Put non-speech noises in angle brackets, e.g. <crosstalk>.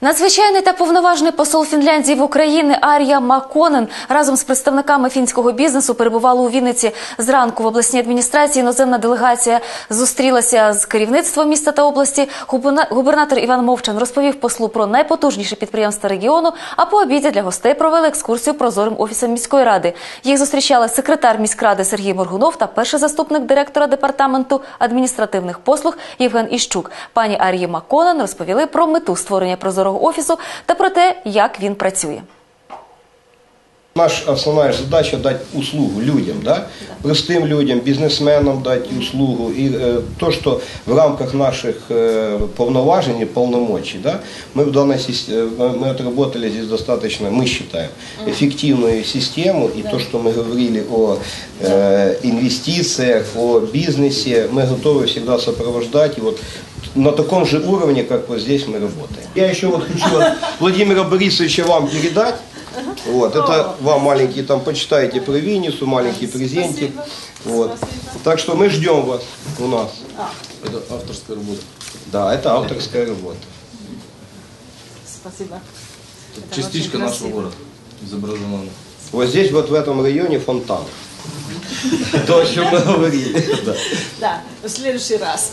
Надзвичайний та повноважний посол Фінляндії в Україні Арія Маконен разом з представниками фінського бізнесу перебували у Вінниці. Зранку в обласній адміністрації іноземна делегація зустрілася з керівництвом міста та області. Губерна- Губернатор Іван Мовчан розповів послу про найпотужніші підприємства регіону. А по обіді для гостей провели екскурсію прозорим офісом міської ради. Їх зустрічали секретар міськради Сергій Моргунов та перший заступник директора департаменту адміністративних послуг Євген Іщук. Пані Арії Маконен розповіли про мету створення прозорого офісу та про те, як він працює. Наша основная задача дать услугу людям, да? простым людям, бизнесменам дать услугу. И э, то, что в рамках наших э, повноважений, полномочий, да, мы в данной сис- э, мы отработали здесь достаточно, мы считаем, эффективную систему. И то, что мы говорили о э, инвестициях, о бизнесе, мы готовы всегда сопровождать. И вот на таком же уровне, как вот здесь мы работаем. Я еще вот хочу <laughs> Владимира Борисовича вам передать. Вот, это вам маленький там почитайте про Винницу, маленький презентик. Вот. Так что мы ждем вас у нас. Это авторская работа. Да, это авторская работа. Спасибо. Это Частичка нашего города изображена. Вот здесь вот в этом районе фонтан. То, о чем мы говорили. Да. <laughs> Да, в следующий раз.